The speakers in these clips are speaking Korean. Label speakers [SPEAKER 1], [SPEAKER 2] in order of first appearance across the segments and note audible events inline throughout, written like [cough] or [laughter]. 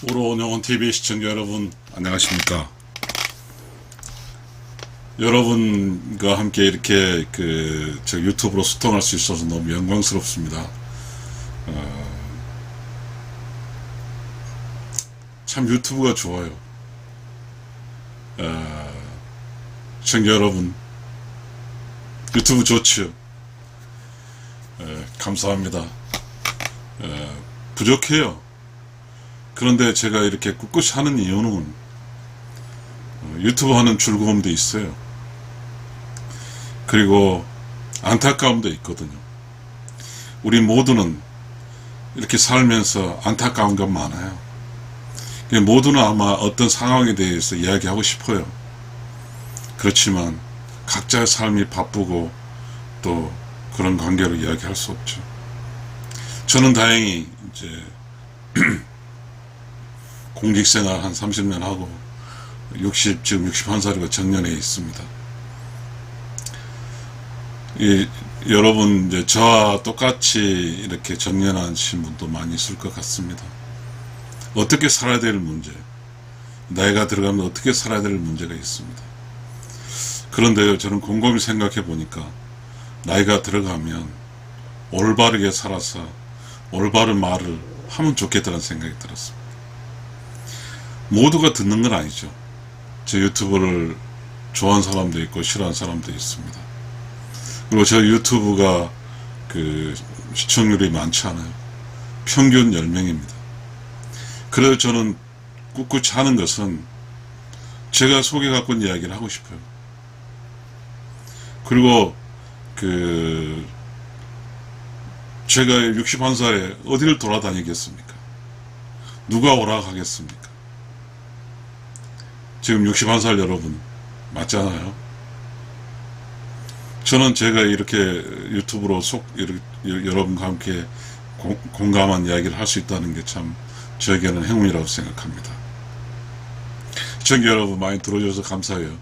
[SPEAKER 1] 우로운영원 TV 시청자 여러분 안녕하십니까? 여러분과 함께 이렇게 그저 유튜브로 소통할 수 있어서 너무 영광스럽습니다. 어, 참 유튜브가 좋아요. 어, 시청자 여러분 유튜브 좋지요. 에, 감사합니다. 에, 부족해요. 그런데 제가 이렇게 꿋꿋이 하는 이유는 어, 유튜브 하는 즐거움도 있어요. 그리고 안타까움도 있거든요. 우리 모두는 이렇게 살면서 안타까운 건 많아요. 그냥 모두는 아마 어떤 상황에 대해서 이야기하고 싶어요. 그렇지만 각자의 삶이 바쁘고 또 그런 관계로 이야기할 수 없죠. 저는 다행히 이제 [clears throat] 공직생활 한 30년 하고 60 지금 61살이고 정년에 있습니다. 이 여러분 이제 저와 똑같이 이렇게 정년하신 분도 많이 있을 것 같습니다. 어떻게 살아야 될 문제, 나이가 들어가면 어떻게 살아야 될 문제가 있습니다. 그런데요, 저는 곰곰이 생각해 보니까 나이가 들어가면 올바르게 살아서 올바른 말을 하면 좋겠다는 생각이 들었습니다. 모두가 듣는 건 아니죠. 제 유튜브를 좋아하는 사람도 있고 싫어하는 사람도 있습니다. 그리고 저 유튜브가 그 시청률이 많지 않아요. 평균 10명입니다. 그래서 저는 꿋꿋이 하는 것은 제가 소개 갖고 온 이야기를 하고 싶어요. 그리고 그 제가 61살에 어디를 돌아다니겠습니까? 누가 오락하겠습니까? 지금 61살 여러분 맞잖아요. 저는 제가 이렇게 유튜브로 속 이렇게 여러분과 함께 공, 공감한 이야기를 할 수 있다는 게 참 저에게는 행운이라고 생각합니다. 시청자 여러분 많이 들어줘서 감사해요.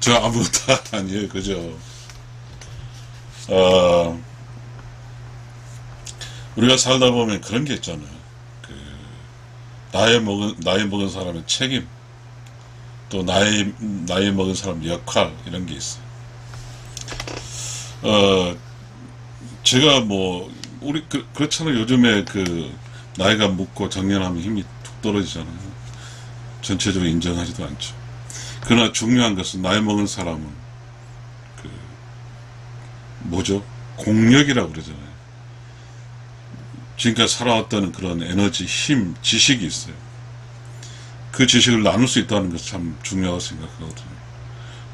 [SPEAKER 1] 저 아무것도 [laughs] 아니에요, 그죠? 어, 우리가 살다 보면 그런 게 있잖아요. 그 나이 먹은 나이 먹은 사람의 책임, 또 나이 나이 먹은 사람 역할 이런 게 있어요. 어, 제가 뭐 우리 그, 그렇잖아요. 요즘에 그 나이가 묵고 정년하면 힘이 툭 떨어지잖아요. 전체적으로 인정하지도 않죠. 그러나 중요한 것은 나이 먹은 사람은 그 뭐죠? 공력이라고 그러잖아요. 지금까지 살아왔던 그런 에너지, 힘, 지식이 있어요. 그 지식을 나눌 수 있다는 것이 참 중요하다고 생각하거든요.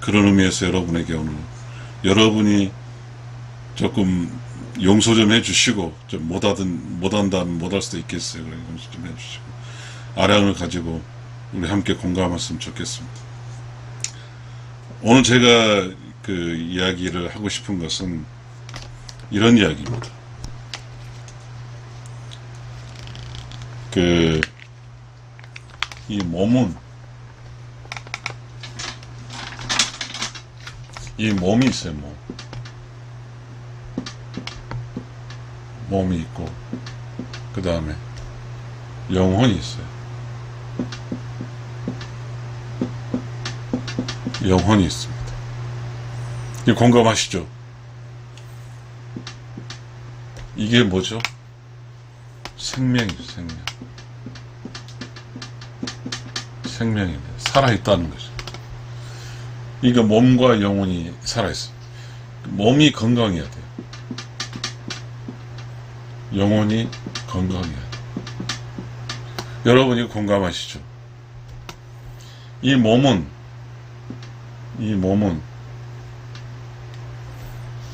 [SPEAKER 1] 그런 의미에서 여러분에게 오늘 여러분이 조금 용서 좀 해주시고 좀 못하든 못한다면 못할 수도 있겠어요. 그래 용서 좀 해주시고 아량을 가지고 우리 함께 공감했으면 좋겠습니다. 오늘 제가 그 이야기를 하고 싶은 것은 이런 이야기입니다. 그, 이 몸은, 이 몸이 있어요, 몸. 몸이 있고, 그 다음에 영혼이 있어요. 영혼이 있습니다. 이 공감하시죠? 이게 뭐죠? 생명이죠, 생명. 생명입니다. 살아있다는 거죠. 이게 몸과 영혼이 살아있어요. 몸이 건강해야 돼요. 영혼이 건강해야 돼요. 여러분이 공감하시죠? 이 몸은, 이 몸은,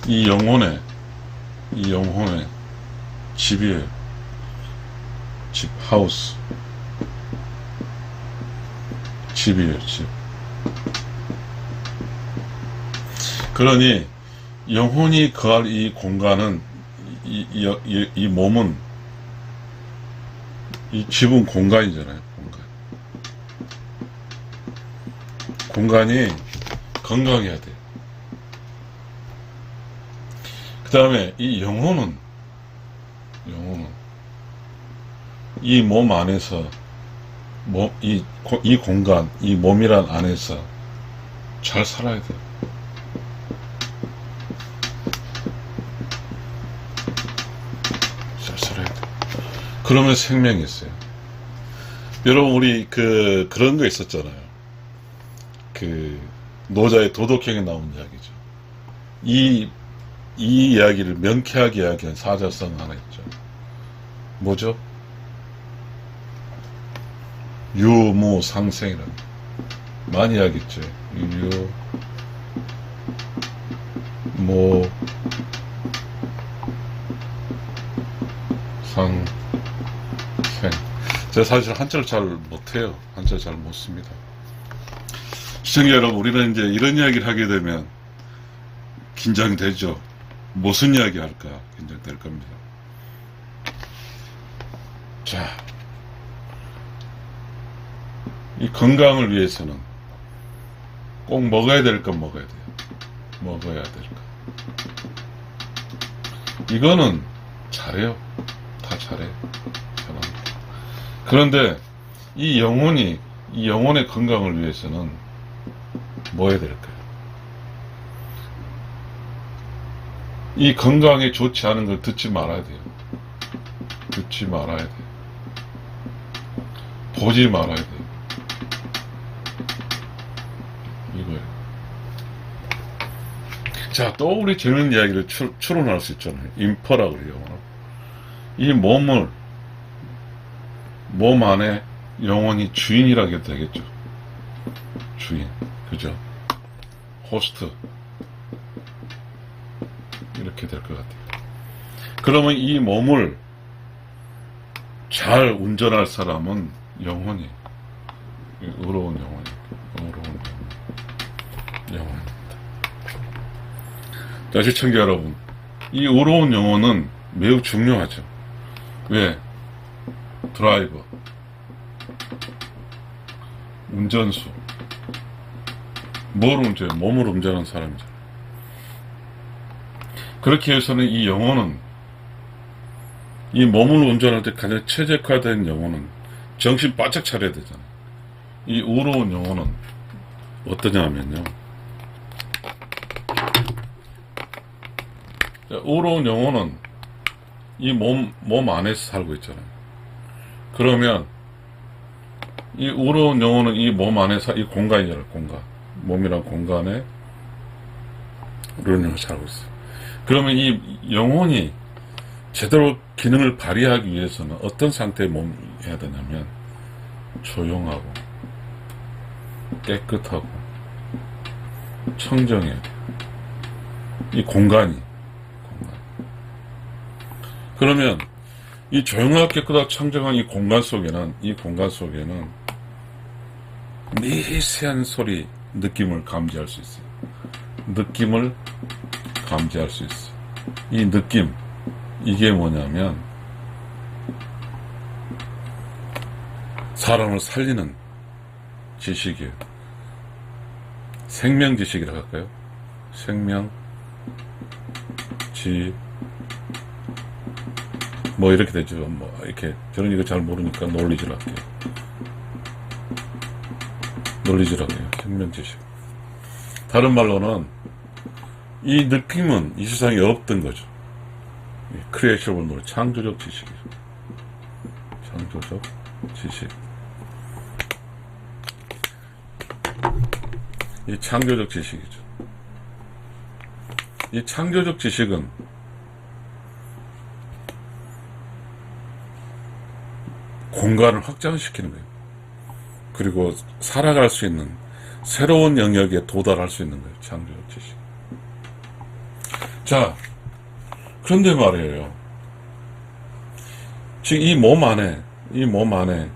[SPEAKER 1] 이 영혼의, 이 영혼의 집이에요. 집, 하우스. 집이에요, 집. 그러니, 영혼이 거할 이 공간은, 이, 이, 이, 이 몸은, 이 집은 공간이잖아요, 공간. 공간이 건강해야 돼요. 그 다음에 이 영혼은, 영혼은, 이 몸 안에서 몸, 이, 고- 이 공간, 이 몸이란 안에서 잘 살아야 돼요. 잘 살아야 돼요. 그러면 생명이 있어요. 여러분, 우리 그, 그런 거 있었잖아요. 그, 노자의 도덕경에 나온 이야기죠. 이, 이 이야기를 명쾌하게 이야기한 사자성 하나 있죠. 뭐죠? 유무상생이라는 많이 이야기했죠. 유, 모, 상, 생. 제가 사실 한자를 잘 못해요. 한자 잘못 씁니다. 시청자 여러분, 우리는 이제 이런 이야기를 하게 되면 긴장되죠. 무슨 이야기 할까 긴장될 겁니다. 자, 이 건강을 위해서는 꼭 먹어야 될 건 먹어야 돼요. 먹어야 될 거. 이거는 잘해요. 다 잘해요. 잘합니다. 그런데 이 영혼이, 이 영혼의 건강을 위해서는 뭐 해야 될까요? 이 건강에 좋지 않은 걸 듣지 말아야 돼요. 듣지 말아야 돼요. 보지 말아야 돼요. 이거예요. 자, 또 우리 재밌는 이야기를 추, 추론할 수 있잖아요. 인퍼라고 그래요. 이 몸을, 몸 안에 영원히 주인이라고 해도 되겠죠. 주인. 그죠? 호스트. 이렇게 될 것 같아요. 그러면 이 몸을 잘 운전할 사람은 영혼이 영혼이 의로운 영혼 영혼입니다. 자 시청자 여러분 이 의로운 영혼은 매우 중요하죠. 왜 드라이버 운전수 뭘 운전해 몸을 운전하는 사람이죠. 그렇게 해서는 이 영혼은 이 몸을 운전할 때 가장 최적화된 영혼은 정신 바짝 차려야 되잖아요. 이 우로운 영혼은 어떠냐 하면요. 자, 우로운 영혼은 이 몸, 몸 안에서 살고 있잖아요. 그러면 이 우로운 영혼은 이 몸 안에서 이 공간이잖아요, 공간. 몸이란 공간에 우로운 영혼이 살고 있어요. 그러면 이 영혼이 제대로 기능을 발휘하기 위해서는 어떤 상태의 몸이어야 되냐면 조용하고 깨끗하고 청정해야 돼요. 이 공간이 공간. 그러면 이 조용하고 깨끗하고 청정한 이 공간 속에는 이 공간 속에는 미세한 소리 느낌을 감지할 수 있어요. 느낌을 감지할 수 있어. 이 느낌, 이게 뭐냐면, 사람을 살리는 지식이에요. 생명 지식이라고 할까요? 생명, 지, 뭐 이렇게 되죠. 뭐, 이렇게. 저는 이거 잘 모르니까 논리질 할게요. 논리질 할게요. 생명 지식. 다른 말로는, 이 느낌은 이 세상에 없던 거죠. 크리에이셔블 노래, 창조적 지식이죠. 창조적 지식. 이 창조적 지식이죠. 이 창조적 지식은 공간을 확장시키는 거예요. 그리고 살아갈 수 있는 새로운 영역에 도달할 수 있는 거예요. 창조적 지식. 자, 그런데 말이에요. 지금 이 몸 안에, 이 몸 안에,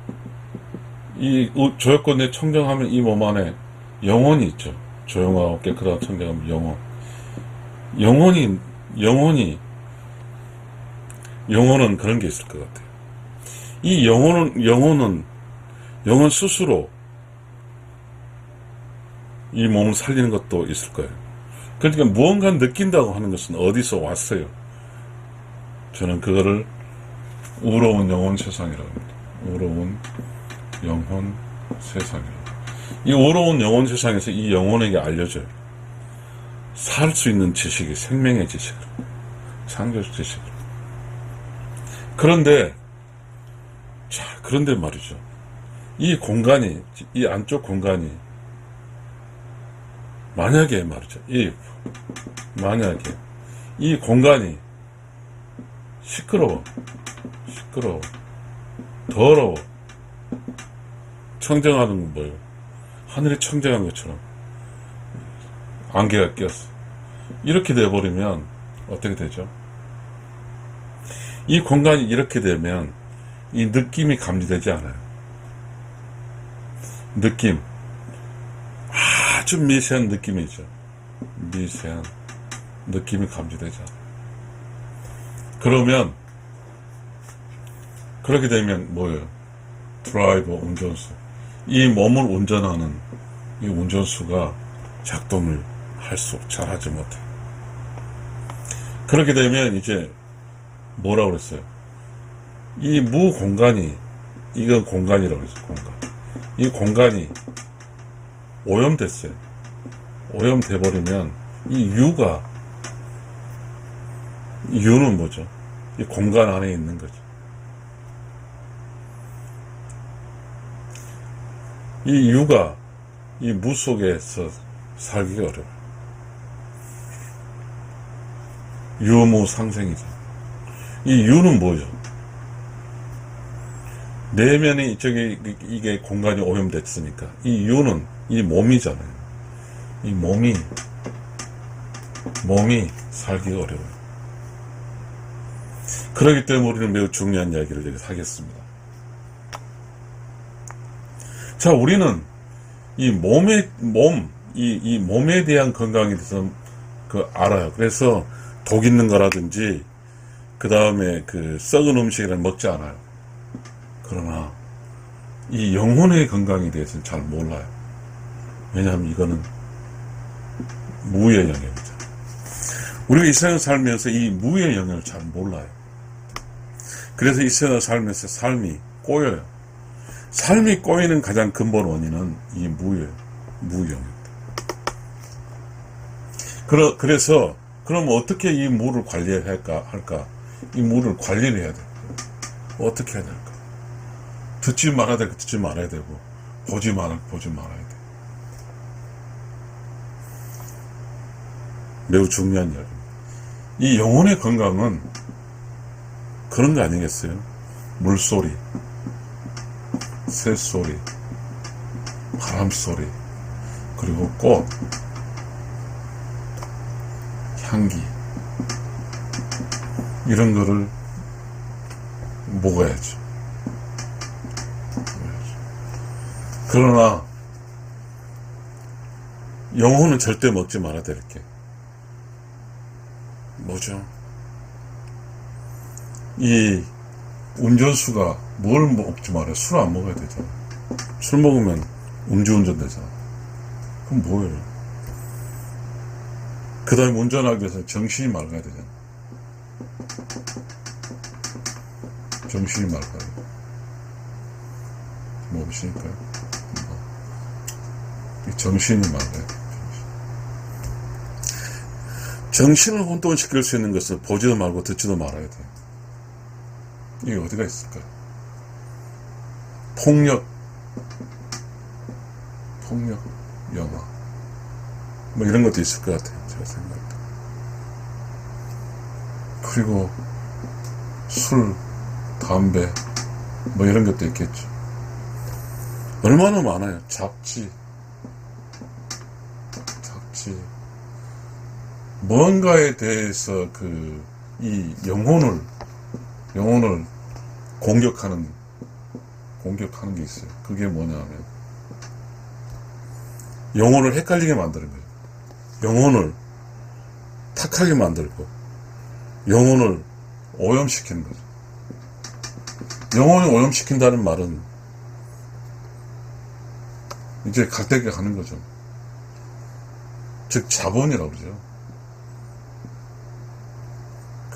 [SPEAKER 1] 이 우- 조약권에 청정하면 이 몸 안에 영혼이 있죠. 조용하고 깨끗하고 청정하면 영혼. 영혼이, 영혼이, 영혼은 그런 게 있을 것 같아요. 이 영혼은, 영혼은, 영혼 스스로 이 몸을 살리는 것도 있을 거예요. 그러니까 무언가 느낀다고 하는 것은 어디서 왔어요? 저는 그거를 우로운 영혼 세상이라고 합니다. 어려운 영혼 세상이라. 이 어려운 영혼 세상에서 이 영혼에게 알려줘요. 살 수 있는 지식이 생명의 지식으로, 상교적 지식으로. 그런데, 자, 그런데 말이죠. 이 공간이, 이 안쪽 공간이, 만약에 말이죠. 이, 만약에, 이 공간이 시끄러워, 시끄러워, 더러워, 청정하는 건 뭐예요? 하늘이 청정한 것처럼 안개가 꼈어. 이렇게 돼버리면 어떻게 되죠? 이 공간이 이렇게 되면 이 느낌이 감지되지 않아요. 느낌. 아주 미세한 느낌이죠. 미세한 느낌이 감지되지 않아요. 그러면 그렇게 되면 뭐예요? 드라이버 운전수. 이 몸을 운전하는 이 운전수가 작동을 할 수, 잘 하지 못해. 그렇게 되면 이제 뭐라고 그랬어요? 이 무 공간이, 이건 공간이라고 그랬어요, 공간. 이 공간이 오염됐어요. 오염돼 버리면 이 유가, 이 유는 뭐죠? 이 공간 안에 있는 거죠. 이 유가 이 무 속에서 살기가 어려워요. 유무 상생이죠. 이 유는 뭐죠? 내면이 이쪽에 이게 공간이 오염됐으니까 이 유는 이 몸이잖아요. 이 몸이 몸이 살기가 어려워요. 그렇기 때문에 우리는 매우 중요한 이야기를 하겠습니다. 자, 우리는 이 몸의, 몸, 이, 이 몸에 대한 건강에 대해서 그 알아요. 그래서 독 있는 거라든지, 그 다음에 그 썩은 음식이랑 먹지 않아요. 그러나, 이 영혼의 건강에 대해서는 잘 몰라요. 왜냐하면 이거는 무의 영역이죠. 우리가 이 세상 살면서 이 무의 영역을 잘 몰라요. 그래서 이 세상 살면서 삶이 꼬여요. 삶이 꼬이는 가장 근본 원인은 이 무예요. 무영입니다. 그러, 그래서, 그럼 어떻게 이 무를 관리할까, 할까? 이 무를 관리를 해야 돼. 어떻게 해야 될까? 듣지 말아야 되고, 듣지 말아야 되고, 보지 말아, 보지 말아야 돼. 매우 중요한 이야기입니다. 이 영혼의 건강은 그런 거 아니겠어요? 물소리, 새소리, 바람소리, 그리고 꽃, 향기, 이런 거를 먹어야죠. 그러나, 영혼은 절대 먹지 말아야 될 게. 뭐죠? 이 운전수가 뭘 먹지 말아요? 술 안 먹어야 되잖아. 술 먹으면 음주운전 되잖아. 그럼 뭐예요? 그 다음에 운전하기 위해서 정신이 맑아야 되잖아. 정신이 맑아야 돼. 뭐. 정신이 돼. 정신을 혼돈시킬 수 있는 것을 보지도 말고 듣지도 말아야 돼. 이게 어디가 있을까요? 폭력, 폭력 영화. 뭐 이런 것도 있을 것 같아요. 제가 생각할 때. 그리고 술, 담배, 뭐 이런 것도 있겠죠. 얼마나 많아요. 잡지. 잡지. 뭔가에 대해서 그, 이 영혼을, 영혼을 공격하는, 공격하는 게 있어요. 그게 뭐냐 하면, 영혼을 헷갈리게 만드는 거예요. 영혼을 탁하게 만들고, 영혼을 오염시키는 거죠. 영혼을 오염시킨다는 말은, 이제 갈대게 가는 거죠. 즉, 자본이라고 그러죠.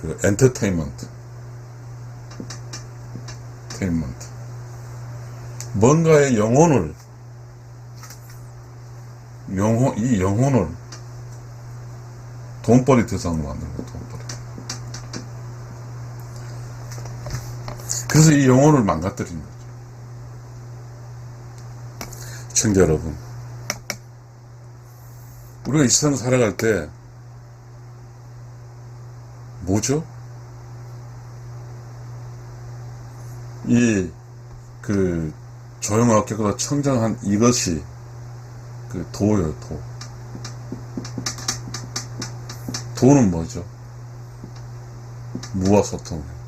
[SPEAKER 1] 그 엔터테인먼트 테인먼트 뭔가의 영혼을 영혼 이 영혼을 돈벌이 대상으로 만드는 거예요. 돈벌이. 그래서 이 영혼을 망가뜨리는 거죠. 시청자 여러분, 우리가 이 세상 살아갈 때 뭐죠? 이 그 조용하게보다 청정한 이것이 그 도예요, 도. 도는 뭐죠? 무와 소통이에요.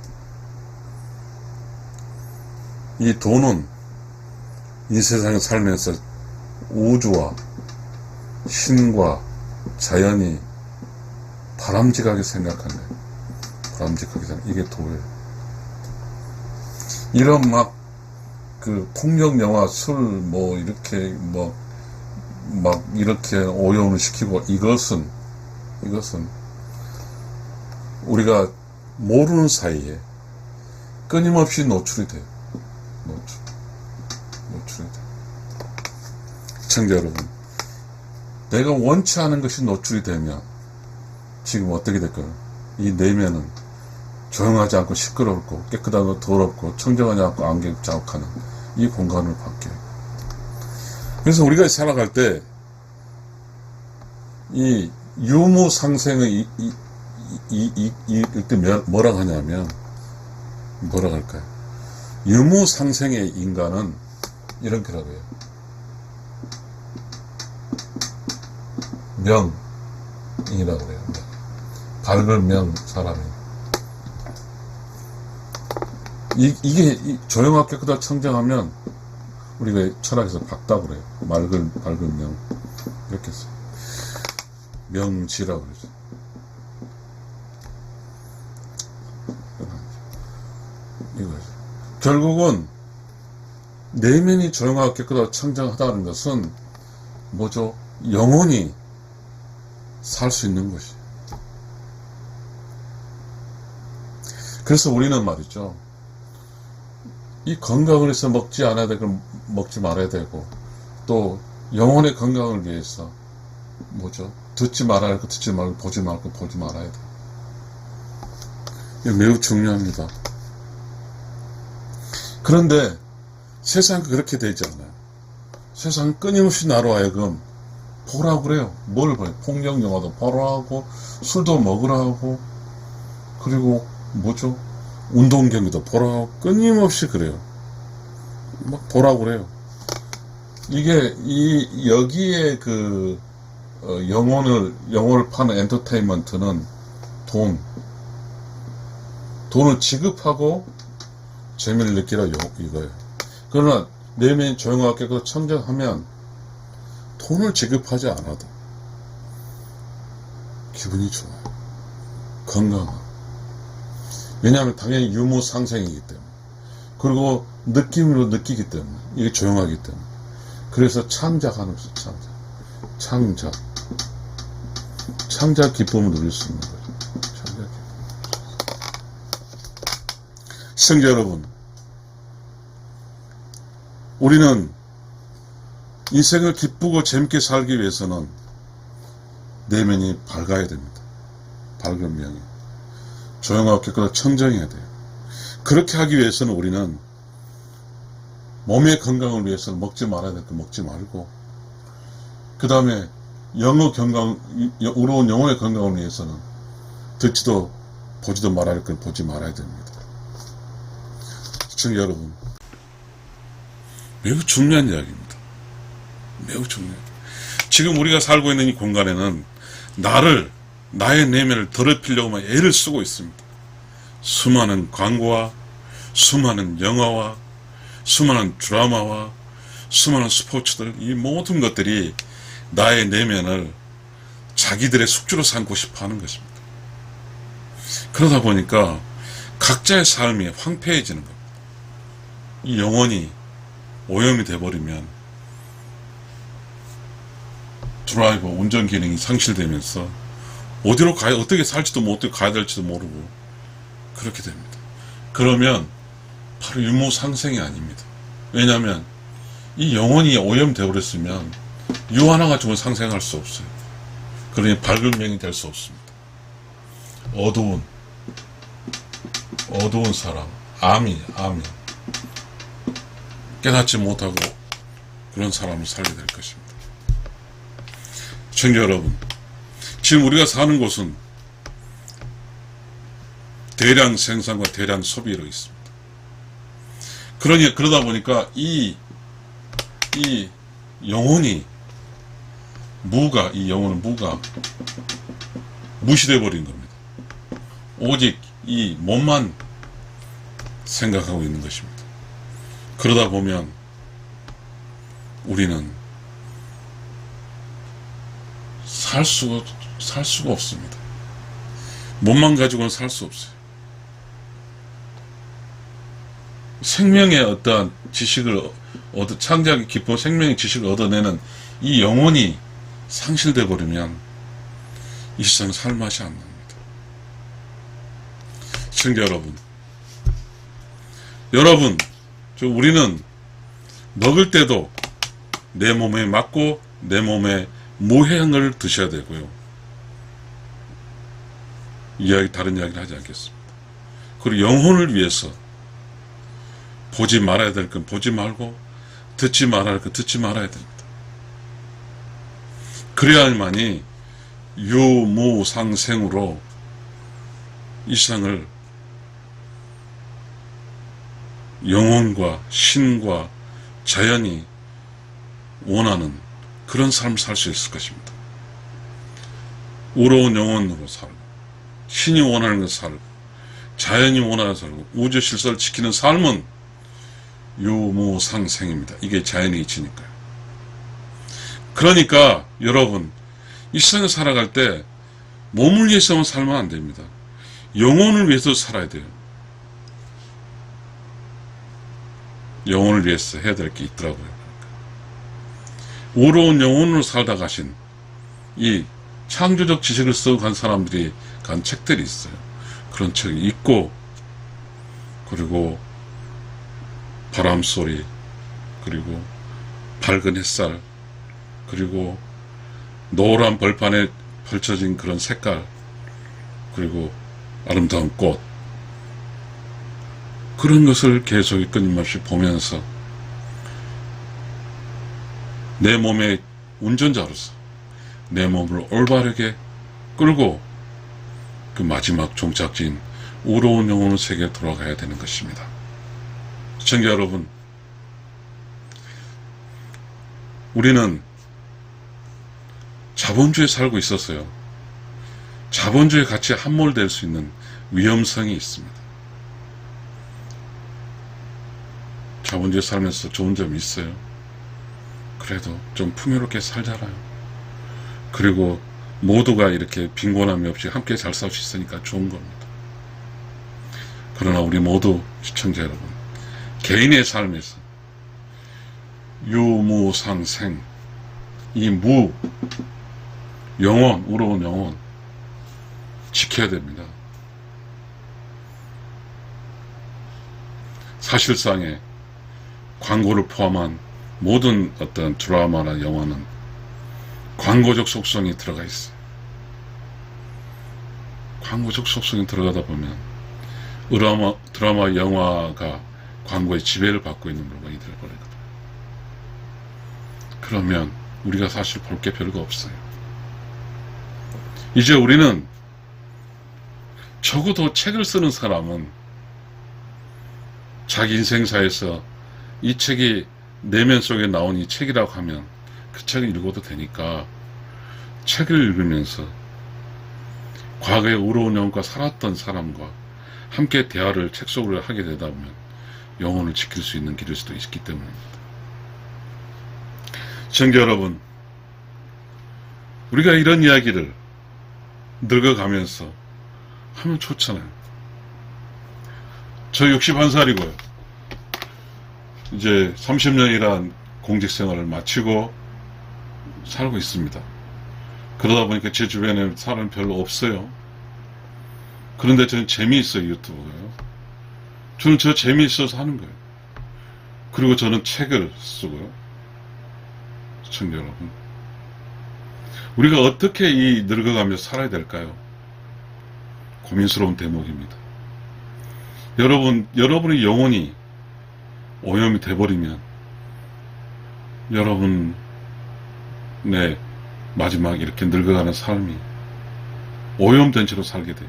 [SPEAKER 1] 이 도는 이 세상에 살면서 우주와 신과 자연이 바람직하게 생각하는. 바람직하게 생각, 이게 도예요. 이런 막, 그, 폭력 영화, 술, 뭐, 이렇게, 뭐, 막, 이렇게 오염을 시키고, 이것은, 이것은, 우리가 모르는 사이에 끊임없이 노출이 돼요. 노출. 노출이 돼요. 시청자 여러분, 내가 원치 않은 것이 노출이 되면, 지금 어떻게 될까요? 이 내면은 조용하지 않고 시끄럽고 깨끗하고 더럽고 청정하지 않고 안개 자욱하는 이 공간을 바뀌어요. 그래서 우리가 살아갈 때 이 유무 상생의 이, 이, 이, 이, 이, 이때 뭐라 하냐면 뭐라 할까요? 유무 상생의 인간은 이렇게라고 해요. 명이라고 그래요. 명. 밝은 명 사람이. 이, 이게 이 조용하게 깨끗하게 청정하면 우리가 철학에서 밝다고 그래요. 맑은, 밝은 명. 이렇게 해서. 명지라고 그러죠. 이거죠. 결국은 내면이 조용하게 깨끗하고 청정하다는 것은 뭐죠? 영혼이 살 수 있는 것이. 그래서 우리는 말이죠. 이 건강을 위해서 먹지 않아야 되고, 먹지 말아야 되고, 또 영혼의 건강을 위해서, 뭐죠? 듣지 말아야 할거 듣지 말고, 보지 말고, 보지 말아야 돼. 이거 매우 중요합니다. 그런데 세상은 그렇게 되지 않아요. 세상은 끊임없이 나로 하여금 보라고 그래요. 뭘 봐요? 폭력 영화도 보라고, 술도 먹으라고, 그리고 뭐죠? 운동 경기도 보라고, 끊임없이 그래요. 막 보라고 그래요. 이게, 이, 여기에 그, 어, 영혼을, 영혼을 파는 엔터테인먼트는 돈. 돈을 지급하고 재미를 느끼라 요, 이거예요. 그러나 내면이 조용하게 그 청정하면 돈을 지급하지 않아도 기분이 좋아요. 건강하고. 왜냐하면 당연히 유무 상생이기 때문에. 그리고 느낌으로 느끼기 때문에. 이게 조용하기 때문에. 그래서 창작하는 거죠, 창작. 창작. 창작 기쁨을 누릴 수 있는 거죠. 창작 기쁨. 시청자 여러분, 우리는 인생을 기쁘고 재밌게 살기 위해서는 내면이 밝아야 됩니다. 밝은 명이. 조용하고 깨끗하고 청정해야 돼요. 그렇게 하기 위해서는 우리는 몸의 건강을 위해서는 먹지 말아야 될 거 먹지 말고, 그 다음에 영어 건강, 의로운 영혼의 건강을 위해서는 듣지도 보지도 말아야 할 걸 보지 말아야 됩니다. 시청자 여러분, 매우 중요한 이야기입니다. 매우 중요해요. 지금 우리가 살고 있는 이 공간에는 나를, 나의 내면을 더럽히려고만 애를 쓰고 있습니다. 수많은 광고와 수많은 영화와 수많은 드라마와 수많은 스포츠들, 이 모든 것들이 나의 내면을 자기들의 숙주로 삼고 싶어 하는 것입니다. 그러다 보니까 각자의 삶이 황폐해지는 겁니다. 이 영혼이 오염이 돼버리면 드라이버 운전 기능이 상실되면서 어디로 가야 어떻게 살지도 못 어떻게 가야 될지도 모르고 그렇게 됩니다. 그러면 바로 유무 상생이 아닙니다. 왜냐하면 이 영혼이 오염되어 버렸으면 유 하나 가지고는 상생할 수 없어요. 그러니 밝은 명이 될 수 없습니다. 어두운 어두운 사람 암이 암이 깨닫지 못하고 그런 사람을 살게 될 것입니다. 청자 여러분, 지금 우리가 사는 곳은 대량 생산과 대량 소비로 있습니다. 그러니 그러다 보니까 이 이 영혼이 무가 이 영혼은 무가 무시돼 버린 겁니다. 오직 이 몸만 생각하고 있는 것입니다. 그러다 보면 우리는 살 수가 살 수가 없습니다. 몸만 가지고는 살 수 없어요. 생명의 어떠한 지식을 얻어 창작의 기쁨, 생명의 지식을 얻어내는 이 영혼이 상실돼 버리면 이 세상 살 맛이 안 납니다. 시청자 여러분, 여러분, 저 우리는 먹을 때도 내 몸에 맞고 내 몸에 무해양을 드셔야 되고요. 이야기 다른 이야기를 하지 않겠습니다. 그리고 영혼을 위해서 보지 말아야 될 건 보지 말고 듣지 말아야 할 건 듣지 말아야 됩니다. 그래야만이 유무상생으로 이 세상을 영혼과 신과 자연이 원하는 그런 삶을 살 수 있을 것입니다. 우러운 영혼으로 살고 신이 원하는 것 살고 자연이 원하는 살고 우주 질서를 지키는 삶은 유무상생입니다. 이게 자연의 이치니까요. 그러니까 여러분 이 세상에 살아갈 때 몸을 위해서만 살면 안 됩니다. 영혼을 위해서 살아야 돼요. 영혼을 위해서 해야 될 게 있더라고요. 오로운 영혼으로 살다 가신 이 창조적 지식을 쓰고 간 사람들이 간 책들이 있어요. 그런 책이 있고 그리고 바람 소리 그리고 밝은 햇살 그리고 노란 벌판에 펼쳐진 그런 색깔 그리고 아름다운 꽃 그런 것을 계속 끊임없이 보면서 내 몸의 운전자로서 내 몸을 올바르게 끌고 그 마지막 종착지인 우로운 영혼의 세계에 돌아가야 되는 것입니다. 시청자 여러분, 우리는 자본주의에 살고 있었어요. 자본주의 가치에 함몰될 수 있는 위험성이 있습니다. 자본주의 살면서 좋은 점이 있어요. 그래도 좀 풍요롭게 살잖아요. 그리고 모두가 이렇게 빈곤함이 없이 함께 잘 살 수 있으니까 좋은 겁니다. 그러나 우리 모두 시청자 여러분, 개인의 삶에서 유무상생, 이 무, 영혼, 우러운 영혼, 지켜야 됩니다. 사실상의 광고를 포함한 모든 어떤 드라마나 영화는 광고적 속성이 들어가 있어요. 광고적 속성이 들어가다 보면 드라마, 드라마 영화가 광고의 지배를 받고 있는 물건이 되어버리거든요. 그러면 우리가 사실 볼 게 별거 없어요. 이제 우리는 적어도 책을 쓰는 사람은 자기 인생사에서 이 책이 내면 속에 나온 이 책이라고 하면 그 책을 읽어도 되니까 책을 읽으면서 과거에 우러운 영혼과 살았던 사람과 함께 대화를 책 속으로 하게 되다 보면 영혼을 지킬 수 있는 길일 수도 있기 때문입니다. 시청자 여러분, 우리가 이런 이야기를 늙어가면서 하면 좋잖아요. 저 61살이고요. 이제 30년이란 공직 생활을 마치고 살고 있습니다. 그러다 보니까 제 주변에 사람 별로 없어요. 그런데 저는 재미있어요, 유튜브가요. 저는 저 재미있어서 하는 거예요. 그리고 저는 책을 쓰고요. 시청자 여러분. 우리가 어떻게 이 늙어가며 살아야 될까요? 고민스러운 대목입니다. 여러분, 여러분의 영혼이 오염이 돼버리면 여러분, 네, 마지막 이렇게 늙어가는 삶이 오염된 채로 살게 돼요.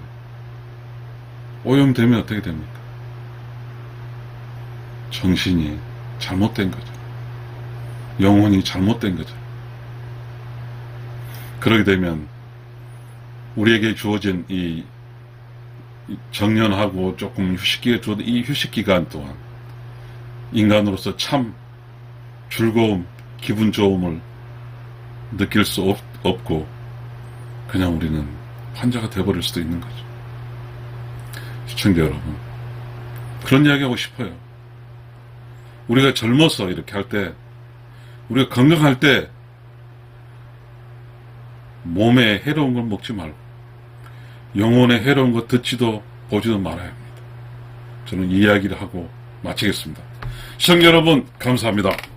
[SPEAKER 1] 오염되면 어떻게 됩니까? 정신이 잘못된 거죠. 영혼이 잘못된 거죠. 그러게 되면 우리에게 주어진 이 정년하고 조금 휴식기가 주어진 이 휴식 기간 동안 인간으로서 참 즐거움, 기분 좋음을 느낄 수 없, 없고 그냥 우리는 환자가 돼버릴 수도 있는 거죠. 시청자 여러분, 그런 이야기 하고 싶어요. 우리가 젊어서 이렇게 할 때, 우리가 건강할 때, 몸에 해로운 걸 먹지 말고, 영혼에 해로운 거 듣지도 보지도 말아야 합니다. 저는 이 이야기를 하고 마치겠습니다. 시청자 여러분, 감사합니다.